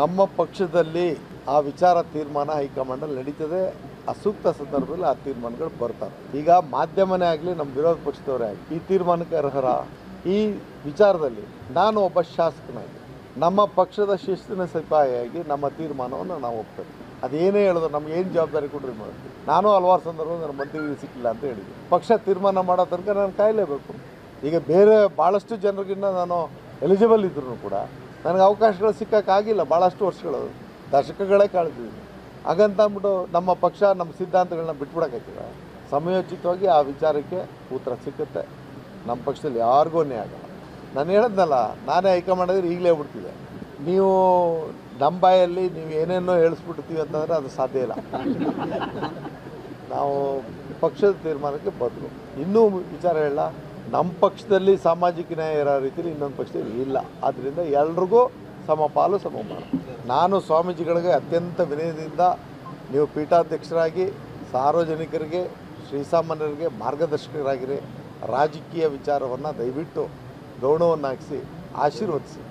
ನಮ್ಮ ಪಕ್ಷದಲ್ಲಿ ಆ ವಿಚಾರ ತೀರ್ಮಾನ ಹೈಕಮಾಂಡಲ್ಲಿ ನಡೀತದೆ. ಸೂಕ್ತ ಸಂದರ್ಭದಲ್ಲಿ ಆ ತೀರ್ಮಾನಗಳು ಬರ್ತಾರೆ ಈಗ ಮಾಧ್ಯಮನೇ ಆಗಲಿ, ನಮ್ಮ ವಿರೋಧ ಪಕ್ಷದವರೇ ಆಗಲಿ, ಈ ತೀರ್ಮಾನಕ್ಕೆ ಅರ್ಹರ ಈ ವಿಚಾರದಲ್ಲಿ ನಾನು ಒಬ್ಬ ಶಾಸಕನಾಗಿ, ನಮ್ಮ ಪಕ್ಷದ ಶಿಸ್ತಿನ ಸಿಪಾಯಿಯಾಗಿ ನಮ್ಮ ತೀರ್ಮಾನವನ್ನು ನಾವು ಒಪ್ತೇವೆ. ಅದೇನೇ ಹೇಳಿದ್ರು ನಮ್ಗೆ ಏನು ಜವಾಬ್ದಾರಿ ಕೊಡ್ರಿ ಮಾಡ್ತೀವಿ ನಾನು ಹಲವಾರು ಸಂದರ್ಭದಲ್ಲಿ ನನ್ನ ಮಂತ್ರಿಗಳಿಗೆ ಸಿಕ್ಕಿಲ್ಲ ಅಂತ ಹೇಳಿದ್ವಿ ಪಕ್ಷ ತೀರ್ಮಾನ ಮಾಡೋ ತನಕ ನಾನು ಕಾಯಲೇಬೇಕು. ಈಗ ಬೇರೆ ಭಾಳಷ್ಟು ಜನರಿಗಿನ್ನ ನಾನು ಎಲಿಜಿಬಲ್ ಇದ್ರೂ ಕೂಡ ನನಗೆ ಅವಕಾಶಗಳು ಸಿಕ್ಕೋಕ್ಕಾಗಿಲ್ಲ ಭಾಳಷ್ಟು ವರ್ಷಗಳು ದಶಕಗಳೇ ಕಳೆದಿದ್ದೀನಿ ಹಾಗಂತ ಅಂದ್ಬಿಟ್ಟು ನಮ್ಮ ಪಕ್ಷ, ನಮ್ಮ ಸಿದ್ಧಾಂತಗಳನ್ನ ಬಿಟ್ಬಿಡೋಕ್ಕಾಗಿಲ್ಲ ಸಮಯೋಚಿತವಾಗಿ ಆ ವಿಚಾರಕ್ಕೆ ಉತ್ತರ ಸಿಕ್ಕುತ್ತೆ. ನಮ್ಮ ಪಕ್ಷದಲ್ಲಿ ಯಾರಿಗೂ ಅನ್ಯಾಯ ಆಗಲ್ಲ. ನಾನು ಹೇಳಿದ್ನಲ್ಲ, ನಾನೇ ಹೈಕಮಾಂಡಿದ್ರೆ ಈಗಲೇ ಬಿಡ್ತಿದ್ದೆ ನೀವು ನಮ್ಮ ಬಾಯಲ್ಲಿ ನೀವು ಏನೇನೋ ಹೇಳಿಸ್ಬಿಡ್ತೀವಿ ಅಂತಂದರೆ ಅದು ಸಾಧ್ಯ ಇಲ್ಲ. ನಾವು ಪಕ್ಷದ ತೀರ್ಮಾನಕ್ಕೆ ಬದಲು. ಇನ್ನೂ ವಿಚಾರ ಹೇಳ ನಮ್ಮ ಪಕ್ಷದಲ್ಲಿ ಸಾಮಾಜಿಕ ನ್ಯಾಯ ಇರೋ ರೀತಿಯಲ್ಲಿ ಇನ್ನೊಂದು ಪಕ್ಷದಲ್ಲಿ ಇಲ್ಲ. ಆದ್ದರಿಂದ ಎಲ್ರಿಗೂ ಸಮಪಾಲು ಸಮಮಾನ ನಾನು ಸ್ವಾಮೀಜಿಗಳಿಗೆ ಅತ್ಯಂತ ವಿನಯದಿಂದ ನೀವು ಪೀಠಾಧ್ಯಕ್ಷರಾಗಿ, ಸಾರ್ವಜನಿಕರಿಗೆ ಶ್ರೀಸಾಮಾನ್ಯರಿಗೆ ಮಾರ್ಗದರ್ಶಕರಾಗಿರಿ. ರಾಜಕೀಯ ವಿಚಾರವನ್ನು ದಯವಿಟ್ಟು ಗೌಣವನ್ನು ಹಾಕಿಸಿ ಆಶೀರ್ವದಿಸಿ.